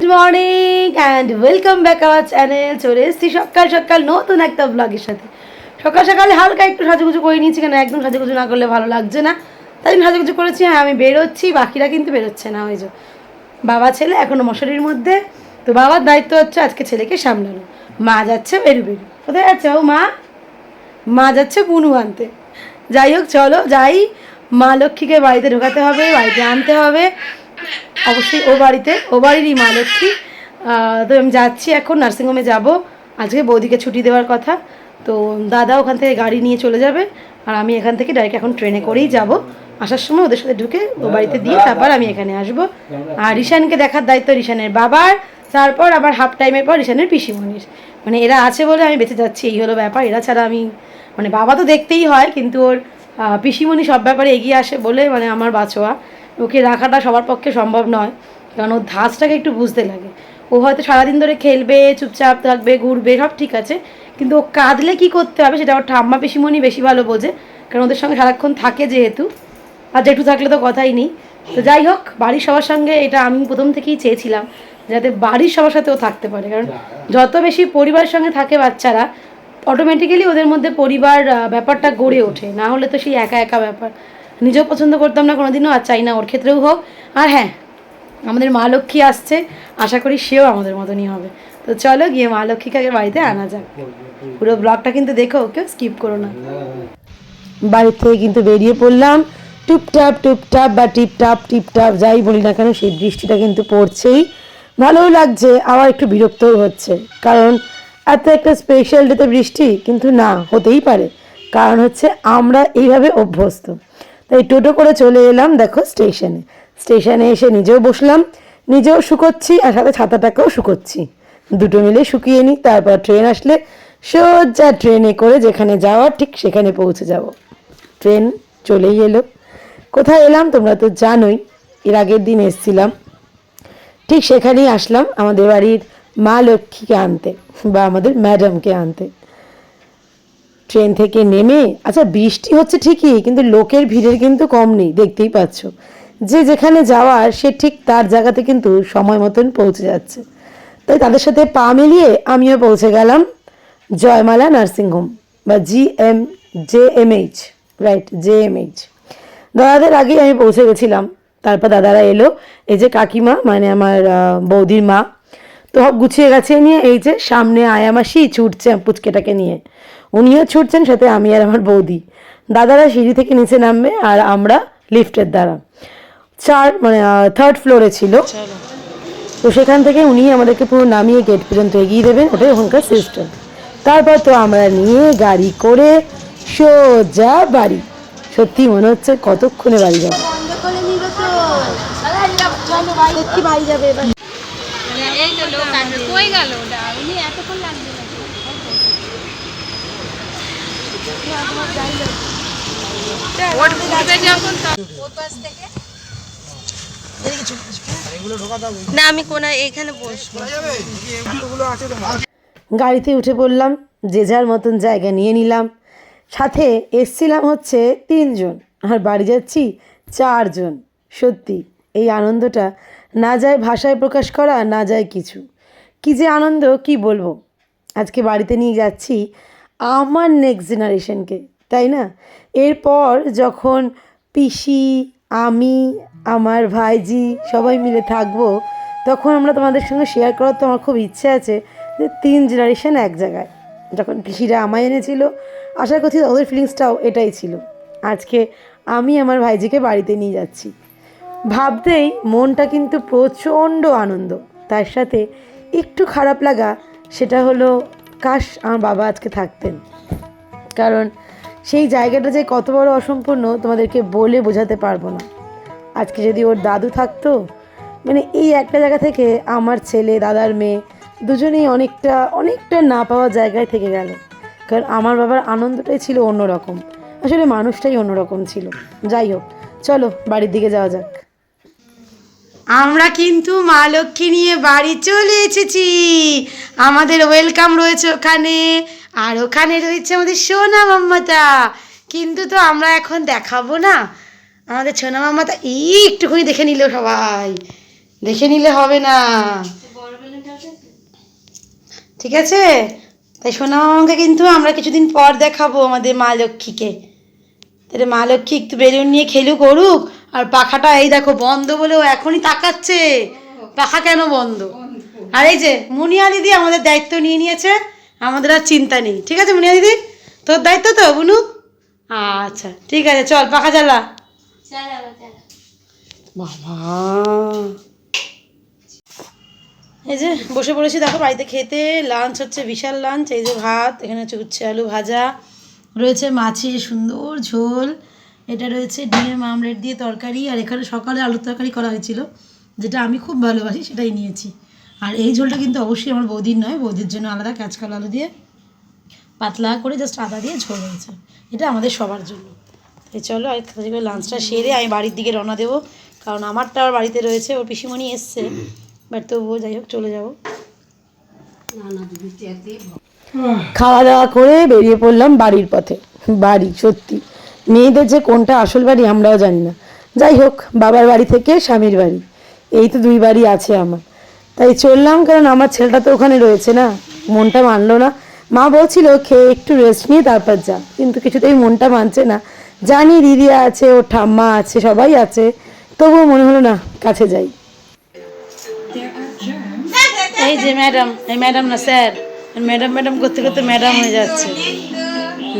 Good morning and welcome back our channel চলে এসেছি সকাল সকাল নতুন একটা ব্লগের সাথে। সকাল সকালে হালকা একটু সাজুগুজু করে নিয়েছি কেন একদম সাজুগুজু না করলে ভালো লাগছে না। তাই জন্য সাজুগুজু করেছি হ্যাঁ আমি বেরোচ্ছি, বাকিরা কিন্তু বেরোচ্ছে না, ওই যে বাবা ছেলে এখনও মশারির মধ্যে। তো বাবার দায়িত্ব হচ্ছে আজকে ছেলেকে সামলানো। মা যাচ্ছে বেরু বেরু। কোথায় যাচ্ছে ও মা? মা যাচ্ছে বুনু আনতে। যাই হোক, চলো যাই। মা লক্ষ্মীকে বাড়িতে ঢোকাতে হবে, বাড়িতে আনতে হবে। অবশ্যই ও বাড়িতে, ও বাড়িরই মা লক্ষ্মী। তো আমি যাচ্ছি এখন, নার্সিংহোমে যাব। আজকে বৌদিকে ছুটি দেওয়ার কথা। তো দাদা ওখান থেকে গাড়ি নিয়ে চলে যাবে। আর আমি এখান থেকে ডাইরেক্ট এখন ট্রেনে করেই যাব। আসার সময় ওদের সাথে ঢুকে ও বাড়িতে দিয়ে তারপর আমি এখানে আসব। আর রিশানকে দেখার দায়িত্ব রিশানের বাবার। তারপর আবার হাফ টাইমের পর রিশানের পিসিমণির। মানে এরা আছে বলে আমি বেঁচে যাচ্ছি, এই হলো ব্যাপার। এরা ছাড়া আমি মানে বাবা তো দেখতেই হয়, কিন্তু ওর পিসিমণি সব ব্যাপারে এগিয়ে আসে বলে মানে আমার বাছোয়া। ওকে রাখাটা সবার পক্ষে সম্ভব নয় কারণ ওর ধাঁচটাকে একটু বুঝতে লাগে। ও হয়তো সারাদিন ধরে খেলবে চুপচাপ থাকবে ঘুরবে সব ঠিক আছে কিন্তু ও কাঁদলে কি করতে হবে সেটা ওর ঠাম্মা পিসিমণি বেশি ভালো বোঝে কারণ ওদের সঙ্গে সারাক্ষণ থাকে যেহেতু। আর জেঠু থাকলে তো কথাই নেই। তো যাই হোক বাড়ির সবার সঙ্গে এটা আমি প্রথম থেকেই চেয়েছিলাম যাতে বাড়ির সবার সাথেও থাকতে পারে কারণ যত বেশি পরিবারের সঙ্গে থাকে বাচ্চারা অটোমেটিক্যালি ওদের মধ্যে পরিবার ব্যাপারটা গড়ে ওঠে। না হলে তো সেই একা একা ব্যাপার। নিজেও পছন্দ করতাম না, কোনোদিনও, আর চাই না ওর ক্ষেত্রেও হোক। আর হ্যাঁ আমাদের মা লক্ষ্মী আসছে, আশা করি সেও আমাদের মতনই হবে। তো চলো গিয়ে মা লক্ষ্মীকে বাড়িতে আনা যাক। পুরো ব্লগটা কিন্তু দেখো, কেউ স্কিপ করো না। বাড়ির থেকে কিন্তু বেরিয়ে পড়লাম। টুপটাপ টুপটাপ বা টিপটাপ টিপটাপ, যাই বলি না কেন, সেই বৃষ্টিটা কিন্তু পড়ছেই। ভালোও লাগছে, আবার একটু বিরক্তও হচ্ছে। কারণ এত একটা স্পেশাল ডেতে বৃষ্টি কিন্তু না, হতেই পারে। কারণ হচ্ছে আমরা এইভাবে অভ্যস্ত। তাই টোটো করে চলে এলাম, দেখো স্টেশনে স্টেশনে এসে নিজেও বসলাম, নিজেও শুকোচ্ছি আর সাথে ছাতাটাকেও শুকোচ্ছি। দুটো মিলে শুকিয়ে নিই, তারপর ট্রেন আসলে সোজা ট্রেনে করে যেখানে যাওয়ার ঠিক সেখানে পৌঁছে যাব। ট্রেন চলেই এলো। কোথায় এলাম তোমরা তো জানোই, এর আগের দিন এসছিলাম। ঠিক সেখানেই আসলাম আমাদের বাড়ির মা লক্ষ্মীকে আনতে বা আমাদের ম্যাডামকে আনতে। ট্রেন থেকে নেমে আচ্ছা বৃষ্টি হচ্ছে ঠিকই, কিন্তু লোকের ভিড়ের কিন্তু কম নেই, দেখতেই পাচ্ছ। যে যেখানে যাওয়ার, সে ঠিক তার জায়গাতে কিন্তু সময় মতন পৌঁছে যাচ্ছে। তাই তাদের সাথে পা মিলিয়ে আমিও পৌঁছে গেলাম জয়মালা নার্সিংহোম, বা G M J M H right J M H. দাদাদের আগেই আমি পৌঁছে গেছিলাম, তারপর দাদারা এলো, এই যে কাকিমা মানে আমার বৌদির মা, তো গুছিয়ে গেছে নিয়ে এই যে সামনে আয়ামাসি, ছুটছে পুচকেটাকে নিয়ে। উনিও ছুটছেন সাথে আমি আর আমার বৌদি। দাদারা সিঁড়ি থেকে নিচে নামবে আর আমরা লিফটের দ্বারা। চার মানে থার্ড ফ্লোরে ছিল। তো সেখান থেকে উনি আমাদেরকে পুরো নামিয়ে গেট পর্যন্ত এগিয়ে দেবেন ওটাই ওখানকার সিস্টেম তারপর তো আমরা নিয়ে গাড়ি করে সোজা বাড়ি। সত্যি মনে হচ্ছে কতক্ষণে বাড়ি যাব। বাড়ি যাবে এই তো লোক আসবে। কই গেল ওটা? উনি এতক্ষণ লাগবে। গাড়িতে উঠে পড়লাম যে যার মতন জায়গা নিয়ে নিলাম। সাথে এসছিলাম হচ্ছে তিনজন, আর বাড়ি যাচ্ছি চারজন। সত্যি, এই আনন্দটা না যায় ভাষায় প্রকাশ করা, না যায় কিছু। কি যে আনন্দ, কি বলব? আজকে বাড়িতে নিয়ে যাচ্ছি আমার নেক্সট জেনারেশনকে তাই না? এরপর যখন পিসি, আমি, আমার ভাইজি সবাই মিলে থাকব, তখন আমরা তোমাদের সঙ্গে শেয়ার করার তো আমার খুব ইচ্ছে আছে যে তিন জেনারেশন এক জায়গায়। যখন পিসিরা আমায় এনেছিল, আশা করছি ওদের ফিলিংসটাও এটাই ছিল। আজকে আমি আমার ভাইজিকে বাড়িতে নিয়ে যাচ্ছি। ভাবতেই মনটা কিন্তু প্রচণ্ড আনন্দ। তার সাথে একটু খারাপ লাগা, সেটা হলো কাশ আমার বাবা আজকে থাকতেন। কারণ সেই জায়গাটা যে কত বড় অসম্পূর্ণ তোমাদেরকে বলে বোঝাতে পারব না। আজকে যদি ওর দাদু থাকতো মানে এই একটা জায়গা থেকে আমার ছেলে, দাদার মেয়ে দুজনেই অনেকটা অনেকটা না পাওয়া জায়গায় থেকে গেল। কারণ আমার বাবার আনন্দটাই ছিল অন্যরকম। আসলে মানুষটাই অন্যরকম ছিল। যাই হোক, চলো বাড়ির দিকে যাওয়া যাক। আমরা কিন্তু মা লক্ষ্মী নিয়ে বাড়ি চলে এসেছি। আমাদের ওয়েলকাম রয়েছে ওখানে। আর ওখানে রয়েছে আমাদের সোনা মাম্মাটা কিন্তু তো আমরা এখন দেখাবো না। আমাদের সোনা মাম্মাটা এই একটুখানি দেখে নিল সবাই। দেখে নিলে হবে না। ঠিক আছে? তাই সোনামাকে কিন্তু আমরা কিছুদিন পর দেখাবো আমাদের মা লক্ষ্মীকে। তাহলে মা লক্ষ্মী একটু বেলুন নিয়ে খেলু করুক আর পাখাটা এই দেখো বন্ধ বলে ও এখনই তাকাচ্ছে। পাখা কেন বন্ধ? আর এই যে মুনিয়া দিদি আমাদের দায়িত্ব নিয়ে নিয়েছে আমাদের আর চিন্তা নেই ঠিক আছে মুনিয়া দিদি তোর দায়িত্ব তো বুনু? আচ্ছা ঠিক আছে চল পাখা চালাবো বাবা। এই যে বসে পড়েছি দেখো বাড়িতে খেতে লাঞ্চ হচ্ছে বিশাল লাঞ্চ এই যে ভাত এখানে হচ্ছে উচ্ছে আলু ভাজা রয়েছে মাছের সুন্দর ঝোল। এটা রয়েছে ডিমের মামলেট দিয়ে তরকারি আর এখানে সকালে আলুর তরকারি করা হয়েছিল যেটা আমি খুব ভালোবাসি সেটাই নিয়েছি। আর এই ঝোলটা কিন্তু অবশ্যই আমার বৌদির নয় বৌদির জন্য আলাদা কাঁচকলা আলু দিয়ে পাতলা করে জাস্ট আদা দিয়ে ঝোল হয়েছে। এটা আমাদের সবার জন্য। তাই চলো করে লাঞ্চটা সেরে আমি বাড়ির দিকে রওনা দেবো কারণ আমারটা আর বাড়িতে রয়েছে ওর পিসিমণি এসছে। বাট তবুও যাই হোক চলে যাব। খাওয়া দাওয়া করে বেরিয়ে পড়লাম বাড়ির পথে। বাড়ি সত্যি। মেয়েদের যে কোনটা আসল বাড়ি আমরাও জানি না। যাই হোক, বাবার বাড়ি থেকে স্বামীর বাড়ি। এই তো দুই বাড়ি আছে আমার। তাই চললাম, কারণ আমার ছেলেটা তো ওখানে রয়েছে না। মনটা মানলো না। মা বলছিল, খেয়ে একটু রেস্ট নিয়ে তারপর যা। কিন্তু কিছুতেই মনটা মানছে না। জানি দিদি আছে, ওর ঠাম্মা আছে, সবাই আছে। তবুও মনে হলো, না, কাছে যাই। এই যে ম্যাডাম এই ম্যাডাম না স্যার ম্যাডাম ম্যাডাম করতে করতে ম্যাডাম হয়ে যাচ্ছে।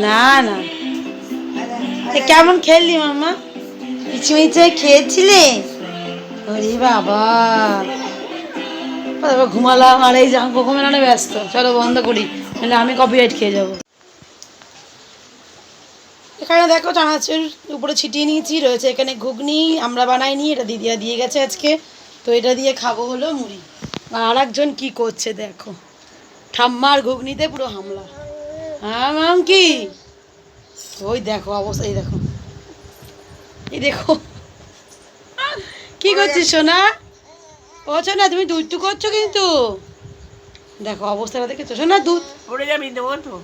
না না। কেমন খেললি মাম্মা মিছে খেয়েছিলে? ওরে বাবা। ঘুমালাম, আর এই ব্যস্ত। চলো বন্ধ করি, নাহলে আমি খেয়ে এখানে দেখো চানাচুর উপরে ছিটিয়ে নিয়েছি, রয়েছে এখানে ঘুগনি, আমরা বানাইনি এটা দিদিয়া দিয়ে গেছে আজকে। তো এটা দিয়ে খাব হলো মুড়ি। আর একজন কি করছে দেখো। ঠাম্মার ঘুগনিতে পুরো হামলা। হ্যাঁ ম্যাম কি ওই দেখো অবস্থা এই দেখো। এই দেখো। কি করছিস সোনা? ও সোনা তুমি দুধ করছ কিন্তু। দেখো অবস্থাটা দেখেছ। সোনা দুধ। পড়ে যাবি দেবো তো।